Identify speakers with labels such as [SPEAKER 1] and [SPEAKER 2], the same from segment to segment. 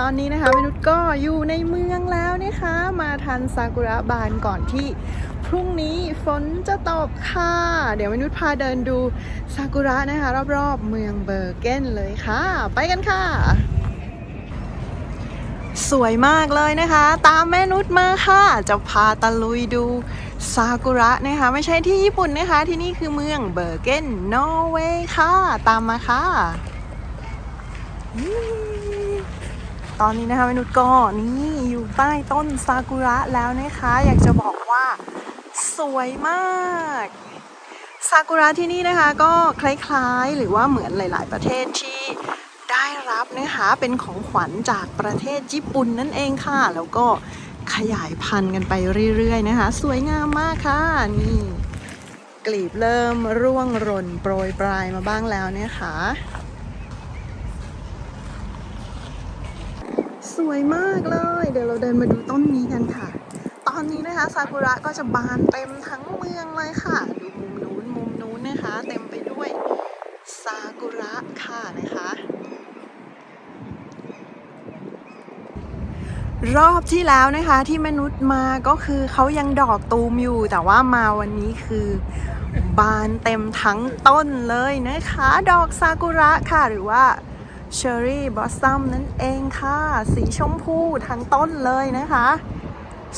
[SPEAKER 1] ตอนนี้นะคะมนุษย์ก็อยู่ในเมืองแล้วนะคะ มาทันซากุระบานก่อนที่พรุ่งนี้ฝนจะตกค่ะ เดี๋ยวมนุษย์พาเดินดูซากุระนะคะ รอบๆ เมืองเบอร์เกนเลยค่ะ ไปกันค่ะ สวยมากเลยนะคะ ตามแม่นุชมาค่ะ จะพาตะลุยดูซากุระนะคะ ไม่ใช่ที่ญี่ปุ่นนะคะ ที่นี่คือเมืองเบอร์เกนนอร์เวย์ค่ะ ตามมาค่ะ ตอนนี้นะคะเมนุษย์ก็นี่อยู่ใต้ต้นซากุระแล้วนะคะ อยากจะบอกว่าสวยมากซากุระที่นี่นะคะก็คล้ายๆ หรือว่าเหมือนหลาย ๆ ประเทศที่ได้รับนะคะเป็นของขวัญจากประเทศญี่ปุ่นนั่นเองค่ะ แล้วก็ขยายพันธุ์กันไปเรื่อย ๆ นะคะ สวยงามมากค่ะนี่กลีบเริ่มร่วงหล่นโปรยปลายมาบ้างแล้วนะคะ สวยมากเลย เดี๋ยวเราเดินมาดูต้นนี้กันค่ะ ตอนนี้นะคะซากุระก็จะบานเต็มทั้งเมืองเลยค่ะ ดูมุมนู้นมุมนู้นนะคะ เต็มไปด้วยซากุระค่ะนะคะรอบที่แล้วนะคะที่มนุษย์มาก็คือเขายังดอกตูมอยู่ แต่ว่ามาวันนี้คือบานเต็มทั้งต้นเลยนะคะ ดอกซากุระค่ะหรือว่า เชอร์รี่บอสซัมนั่นเองค่ะ สีชมพูทั้งต้นเลยนะคะ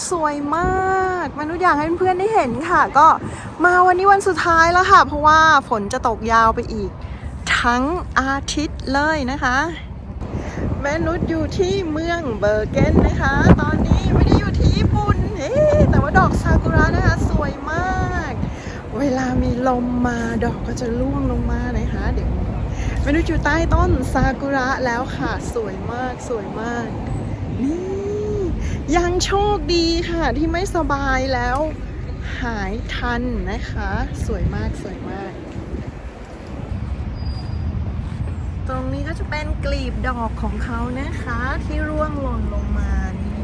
[SPEAKER 1] สวยมากมนุษย์อยากให้เพื่อนๆได้เห็นค่ะ ก็มาวันนี้วันสุดท้ายแล้วค่ะ เพราะว่าฝนจะตกยาวไปอีก ทั้งอาทิตย์เลยนะคะ แม่นุชอยู่ที่เมืองเบอร์เกนนะคะ ตอนนี้ไม่ได้อยู่ที่ญี่ปุ่นเอ๊ะแต่ว่าดอกซากุระนะคะสวยมาก เวลามีลมมาดอกก็จะร่วงลงมานะคะเดี๋ยว มนุชอยู่ใต้ต้นซากุระแล้วค่ะ สวยมากสวยมาก นี่ ยังโชคดีค่ะที่ไม่สบายแล้ว หายทันนะคะ สวยมากสวยมาก ตรงนี้ก็จะเป็นกลีบดอกของเขานะคะ ที่ร่วงหล่นลงมานี่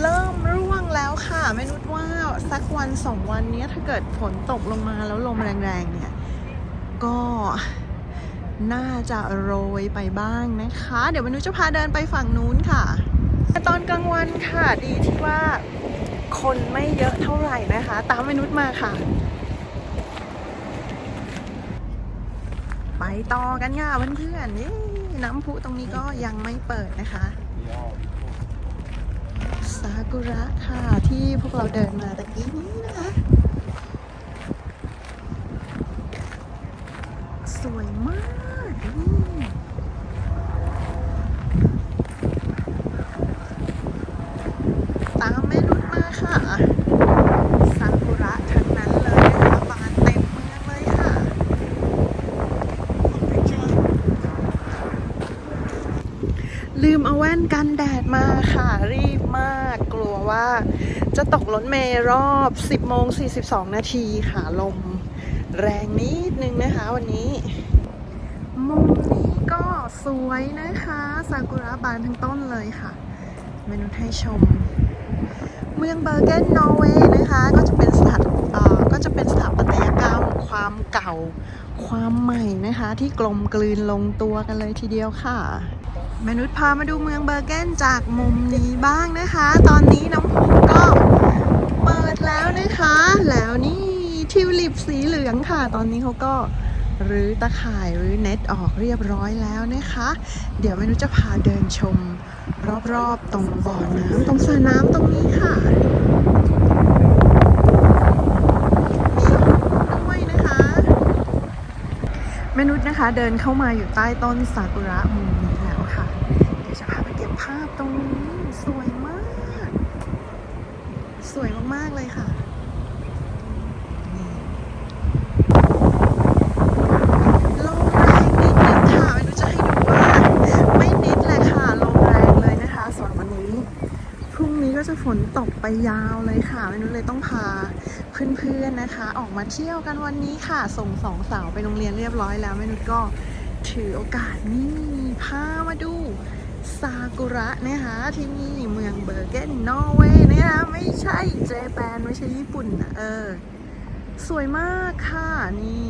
[SPEAKER 1] เริ่มร่วงแล้วค่ะแม่นุชว่าสักวันสองวันนี้ถ้าเกิดฝนตกลงมาแล้วลมแรงๆเนี่ย ก็ น่าจะโรยไปบ้างนะคะ เดี๋ยวมนุษย์จะพาเดินไปฝั่งนู้นค่ะ ตอนกลางวันค่ะดีที่ว่าคนไม่เยอะเท่าไหร่นะคะ ตามมนุษย์มาค่ะ ไปต่อกันค่ะเพื่อนๆนี่น้ำพุตรงนี้ก็ยังไม่เปิดนะคะซากุระค่ะที่พวกเราเดินมาตะกี้นี้นะคะ สวยมาก ตามแม่นุชมาค่ะซากุระทั้งนั้นเลยนะคะบานเต็มเมืองเลยค่ะ ลืมเอาแว่นกันแดดมาค่ะ รีบมาก กลัวว่าจะตกรถเมล์รอบ 10โมง42 นาทีค่ะ ลมแรงนิดนึงนะคะวันนี้ มุมนี้ก็สวยนะคะซากุระบานทั้งต้นเลยค่ะ เมนูให้ชม เมืองเบอร์เกนนอร์เวย์นะคะก็จะเป็นสถาก็จะเป็นสถาปัตยกรรมความเก่าความใหม่นะคะ ที่กลมกลืนลงตัวกันเลยทีเดียวค่ะมนุษย์พามาดูเมืองเบอร์เกนจากมุมนี้บ้างนะคะ ตอนนี้น้ำพุก็เปิดแล้วนะคะ แล้วนี่ทิวลิปสีเหลืองค่ะ ตอนนี้เขาก็ หรือตะข่ายหรือเน็ตออกเรียบร้อยแล้วนะคะ เดี๋ยวเมนุจะพาเดินชม รอบๆตรงบ่อน้ำตรงสระน้ำตรงนี้ค่ะมีด้วยนะคะแม่นุชนะคะเดินเข้ามาอยู่ใต้ต้นซากุระมุมนี้แล้วค่ะ เดี๋ยวจะพาไปเก็บภาพตรงนี้ สวยมาก สวยมาก ๆ เลยค่ะนี่ลมแรงนิดนึงค่ะไม่รู้จะให้ดูว่า ไม่นิดเลยค่ะ ลมแรงเลยนะคะ ส่วนวันนี้ พรุ่งนี้ก็จะฝน ตกไปยาวเลยค่ะไม่รู้เลยต้องพาเพื่อนๆนะคะ ออกมาเที่ยวกันวันนี้ค่ะ ส่งสองสาวไปโรงเรียนเรียบร้อยแล้วแม่นุชก็ถือโอกาสนี่พามาดูซากุระนะคะที่นี่เมืองเบอร์เกนนอร์เวย์นะคะไม่ใช่เจแปนไม่ใช่ญี่ปุ่นนะเออ สวยมากค่ะนี่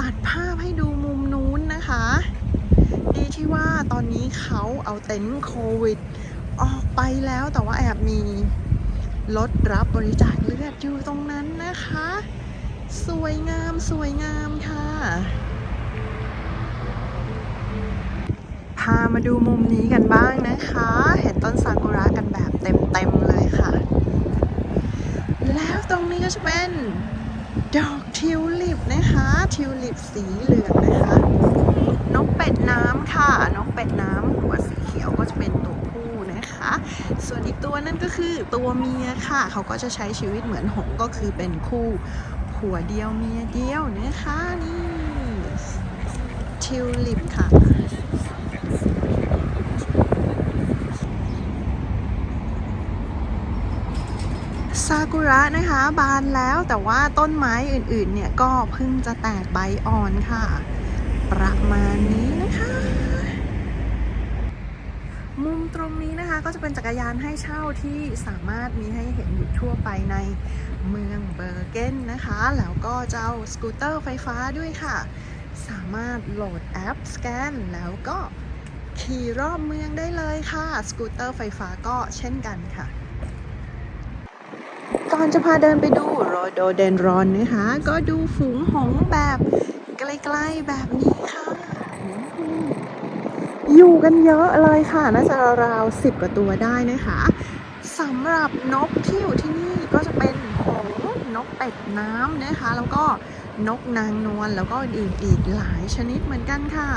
[SPEAKER 1] ตัดภาพให้ดูมุมนู้นนะคะ ดีที่ว่าตอนนี้เขาเอาเต็นท์โควิด ออกไปแล้วแต่ว่าแอบมีรถรับบริจาคเลือดอยู่ตรงนั้นนะคะ สวยงามสวยงามค่ะ พามาดูมุมนี้กันบ้างนะคะ เห็นต้นซากุระกันแบบเต็มๆเลยค่ะ แล้วตรงนี้ก็จะเป็นดอกทิวลิปนะคะ ทิวลิปสีเหลืองนะคะ นกเป็ดน้ำค่ะ นกเป็ดน้ำหัวสี ส่วนอีกตัวนั่นก็คือตัวเมียค่ะ เขาก็จะใช้ชีวิตเหมือนหงก็คือเป็นคู่ผัวเดียวเมียเดียวนะคะนี่ทิวลิปค่ะซากุระนะคะบานแล้วแต่ว่าต้นไม้อื่นๆเนี่ยก็เพิ่งจะแตกใบอ่อนค่ะ ประมาณนี้นะคะ มุมตรงนี้นะคะก็จะเป็นจักรยานให้เช่าที่สามารถมีให้เห็นอยู่ทั่วไปในเมืองเบอร์เกนนะคะ แล้วก็เจ้าสกูตเตอร์ไฟฟ้าด้วยค่ะ สามารถโหลดแอปสแกน แล้วก็ขี่รอบเมืองได้เลยค่ะ สกูตเตอร์ไฟฟ้าก็เช่นกันค่ะก่อนจะพาเดินไปดูโรโดเดนรอนนะคะ ก็ดูฝูงหงแบบใกล้ๆแบบนี้ค่ะ อยู่กันเยอะเลยค่ะน่าจะราวๆสิบกว่าตัวได้นะคะสำหรับนกที่อยู่ที่นี่ก็จะเป็นหงนกเป็ดน้ำนะคะ แล้วก็นกนางนวลแล้วก็อื่นอีกหลายชนิดเหมือนกันค่ะ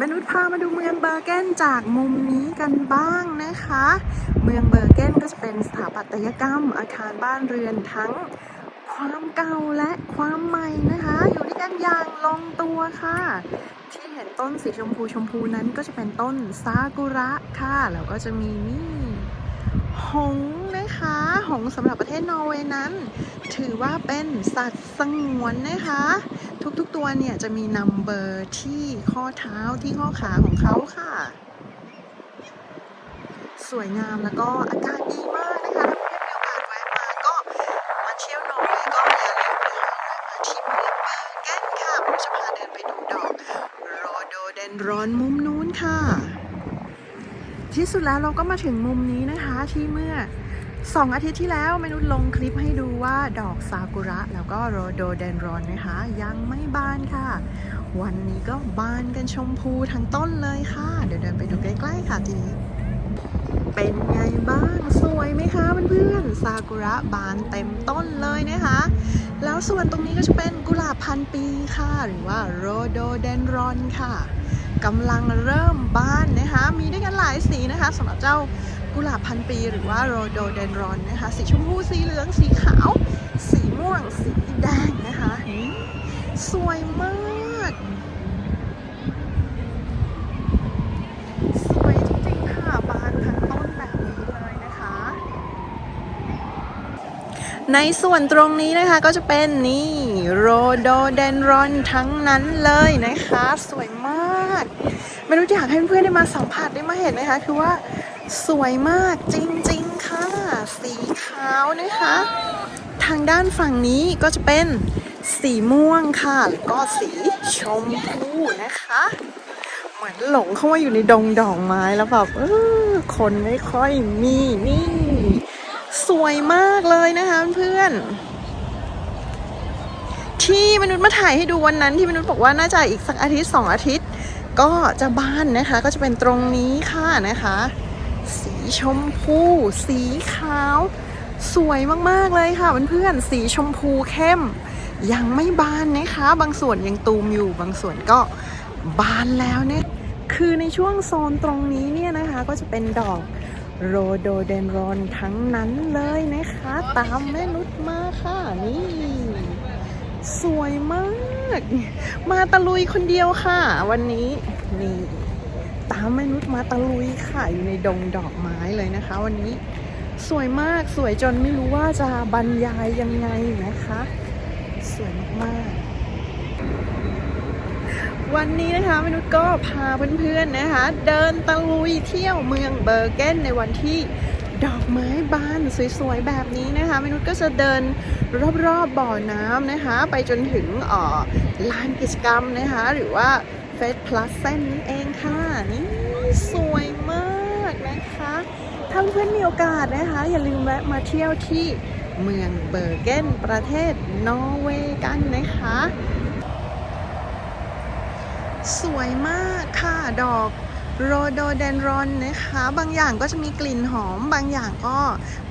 [SPEAKER 1] มนุษย์พามาดูเมืองเบอร์เกนจากมุมนี้กันบ้างนะคะ เมืองเบอร์เกนก็จะเป็นสถาปัตยกรรมอาคารบ้านเรือนทั้งความเก่าและความใหม่นะคะอยู่ กันอย่างลงตัวค่ะ ที่เห็นต้นสีชมพูชมพูนั้นก็จะเป็นต้นซากุระค่ะ แล้วก็จะมีนี่หงนะคะ หงสำหรับประเทศนอร์เวย์นั้น ถือว่าเป็นสัตว์สงวนนะคะ ทุกๆตัวเนี่ยจะมีนัมเบอร์ที่ข้อเท้าที่ข้อขาของเขาค่ะ สวยงามแล้วก็อากาศดีมาก ร้อนมุมนู้นค่ะ ที่สุดแล้วเราก็มาถึงมุมนี้นะคะที่เมื่อสองอาทิตย์ที่แล้วมนุษย์ลงคลิปให้ดูว่าดอกซากุระ แล้วก็โรโดเดนรอนนะคะ ยังไม่บานค่ะ วันนี้ก็บานกันชมพูทั้งต้นเลยค่ะ เดี๋ยวเดินไปดูใกล้ๆค่ะทีนี้ เป็นไงบ้างสวยไหมคะเพื่อนๆซากุระบานเต็มต้นเลยนะคะ แล้วส่วนตรงนี้ก็จะเป็นกุหลาบพันปีค่ะ หรือว่าโรโดเดนรอนค่ะ กำลังเริ่มบานนะคะ มีด้วยกันหลายสีนะคะสำหรับเจ้ากุหลาบพันปีหรือว่าโรโดเดนรอนนะคะ สีชมพูสีเหลืองสีขาว สีม่วงสีแดงนะคะสวยมากสวยจริงๆค่ะบานทั้งต้นแบบนี้เลยนะคะ ในส่วนตรงนี้นะคะก็จะเป็นนี่โรโดเดนรอนทั้งนั้นเลยนะคะ สวยมาก ไม่รู้อยากให้เพื่อนๆได้มาสัมผัสได้มาเห็นนะคะ คือว่าสวยมากจริงๆค่ะ สีขาวนะคะ ทางด้านฝั่งนี้ก็จะเป็นสีม่วงค่ะ แล้วก็สีชมพูนะคะ เหมือนหลงเข้ามาอยู่ในดงดอกไม้แล้วแบบเออคนไม่ค่อยมีนี่ สวยมากเลยนะคะเพื่อนที่มนุษย์มาถ่ายให้ดูวันนั้นที่มนุษย์บอกว่าน่าจะอีกสักอาทิตย์สองอาทิตย์ ก็จะบานนะคะก็จะเป็นตรงนี้ค่ะนะคะ สีชมพู สีขาว สวยมากๆเลยค่ะเพื่อนๆสีชมพูเข้ม ยังไม่บานนะคะ บางส่วนยังตูมอยู่บางส่วนก็บานแล้วเนี่ยคือในช่วงโซนตรงนี้เนี่ยนะคะก็จะเป็นดอกโรโดเดนรอนทั้งนั้นเลยนะคะ ตามแม่นุชมาค่ะนี่ สวยมาก มาตะลุยคนเดียวค่ะ วันนี้นี่ตามแม่นุชมาตะลุยค่ะอยู่ในดงดอกไม้เลยนะคะ วันนี้สวยมากสวยจนไม่รู้ว่าจะบรรยายยังไงนะคะ สวยมากๆ วันนี้นะคะมนุษย์ก็พาเพื่อนๆนะคะ เดินตะลุยเที่ยวเมืองเบอร์เกนในวันที่ ดอกไม้บานสวยๆแบบนี้นะคะมนุษย์ก็จะเดินรอบๆบ่อน้ำนะคะ ไปจนถึงออลานกิจกรรมนะคะ หรือว่าเฟสพลัสเซนนั่นเองค่ะ นี่สวยมากนะคะ ถ้าเพื่อนมีโอกาสนะคะ อย่าลืมแวะมาเที่ยวที่เมืองเบอร์เกนประเทศนอร์เวย์กันนะคะ สวยมากค่ะดอก โรโดเดนรอนนะคะ บางอย่างก็จะมีกลิ่นหอม บางอย่างก็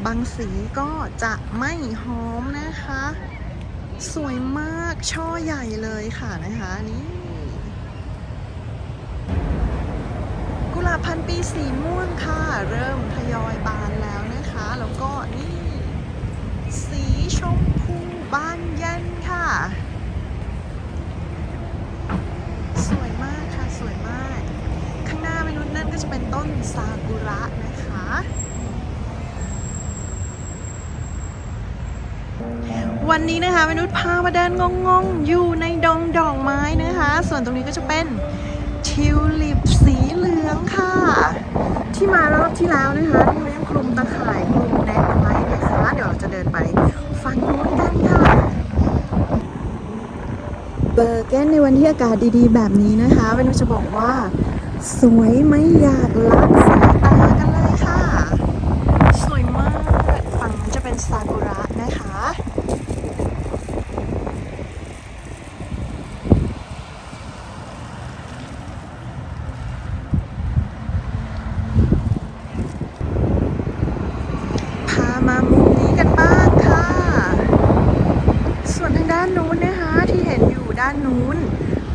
[SPEAKER 1] บางสีก็จะไม่หอมนะคะ สวยมากช่อใหญ่เลยค่ะนะคะนี่กุหลาบพันปีสีม่วงค่ะ เริ่มทยอยบานแล้วนะคะ แล้วก็นี่ สีชมพูบานเย็นค่ะ สวยมากค่ะ สวยมาก ข้างหน้ามนุษย์นั่นก็จะเป็นต้นซากุระนะคะ วันนี้นะคะมนุษย์พามาเดินงงๆ อยู่ในดงดอกไม้นะคะ ส่วนตรงนี้ก็จะเป็นทิวลิปสีเหลืองค่ะ ที่มารอบที่แล้วนะคะที่เลี้ยงคลุมตะข่ายคลุมแนทไว้นะคะ เดี๋ยวเราจะเดินไปฝั่งนู้นกันค่ะ เบอร์เกนในวันที่อากาศดีๆ แบบนี้นะคะเวนจะบอกว่า สวยไม่อยากลักสายตากันเลยค่ะ สวยมากฝั่งนั้นจะเป็นซากุระนะคะ พามามุมนี้กันบ้างค่ะ ส่วนทางด้านนู้นนะคะที่เห็นอยู่ด้านนู้น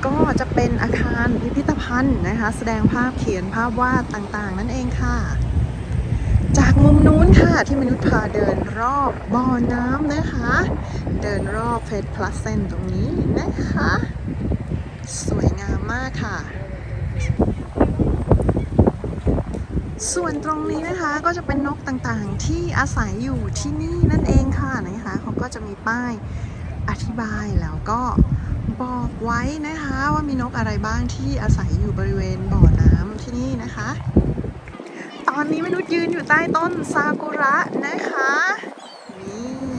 [SPEAKER 1] ก็จะเป็นอาคารพิพิธภัณฑ์นะคะ แสดงภาพเขียนภาพวาดต่างๆ นั่นเองค่ะ จากมุมนู้นค่ะที่มนุษย์พาเดินรอบบ่อน้ำนะคะ เดินรอบเฟสพลัสเซนตรงนี้นะคะ สวยงามมากค่ะส่วนตรงนี้นะคะก็จะเป็นนกต่างๆที่อาศัยอยู่ที่นี่นั่นเองค่ะนะคะเขาก็จะมีป้าย อธิบายแล้วก็บอกไว้นะคะว่ามีนกอะไรบ้างที่อาศัยอยู่บริเวณบ่อน้ำที่นี่นะคะ ตอนนี้มนุษย์ยืนอยู่ใต้ต้นซากุระนะคะนี่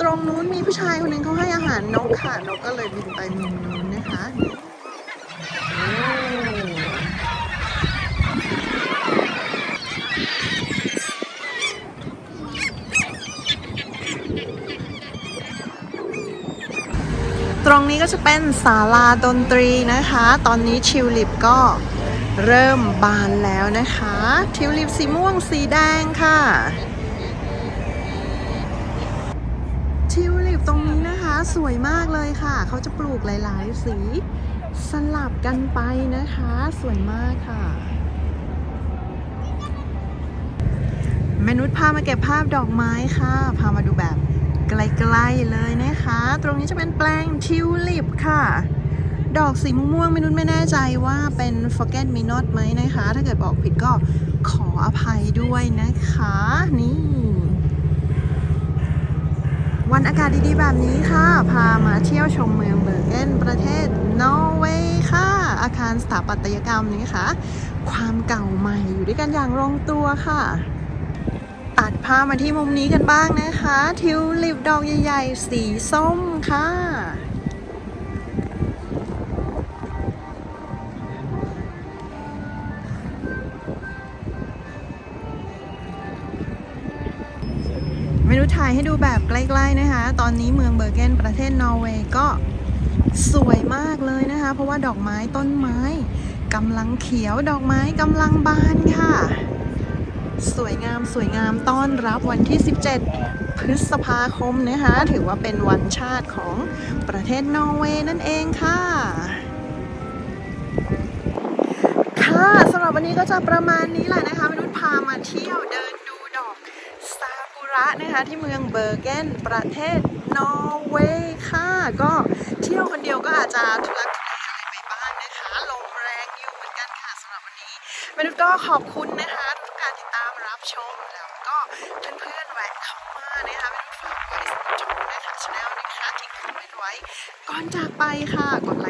[SPEAKER 1] ตรงนู้นมีผู้ชายคนหนึ่งเขาให้อาหารนกค่ะนกก็เลยบินไปมุมนู้นนะคะโรงนี้ก็จะเป็นศาลาดนตรีนะคะ ตอนนี้ทิวลิปก็เริ่มบานแล้วนะคะทิวลิปสีม่วงสีแดงค่ะทิวลิปตรงนี้นะคะสวยมากเลยค่ะ เขาจะปลูกหลายๆ สีสลับกันไปนะคะ สวยมากค่ะมนุษย์พามาเก็บภาพดอกไม้ค่ะ พามาดูแบบ ไกลๆเลยนะคะ ตรงนี้จะเป็นแปลงทิวลิปค่ะ ดอกสีม่วงๆมนุษย์ไม่แน่ใจว่าเป็น forget me not ไหมนะคะ ถ้าเกิดบอกผิดก็ขออภัยด้วยนะคะ นี่ วันอากาศดีๆแบบนี้ค่ะ พามาเที่ยวชมเมืองเบอร์เกนประเทศนอร์เวย์ค่ะ อาคารสถาปัตยกรรมนี้ค่ะ ความเก่าใหม่อยู่ด้วยกันอย่างลงตัวค่ะ ภาพมาที่มุมนี้กันบ้างนะคะ ทิวลิปดอกใหญ่ๆ สีส้มค่ะ ไม่รู้ถ่ายให้ดูแบบใกล้ๆนะคะ ตอนนี้เมืองเบอร์เกนประเทศนอร์เวย์ก็สวยมากเลยนะคะ เพราะว่าดอกไม้ต้นไม้กำลังเขียวดอกไม้กำลังบานค่ะ สวยงามสวยงามต้อนรับวันที่ 17 พฤษภาคมนะคะ ถือว่าเป็นวันชาติของประเทศนอร์เวย์นั่นเองค่ะ ค่ะสำหรับวันนี้ก็จะประมาณนี้แหละนะคะมนุษย์พามาเที่ยวเดินดูดอกซากุระนะคะที่เมืองเบอร์เกนประเทศนอร์เวย์ค่ะ ก็เที่ยวคนเดียวก็อาจจะทุลักทุเลอะไรไปบ้างนะคะลมแรงอยู่เหมือนกันค่ะสำหรับวันนี้มนุษย์ก็ขอบคุณนะคะ ค่ะ กดไล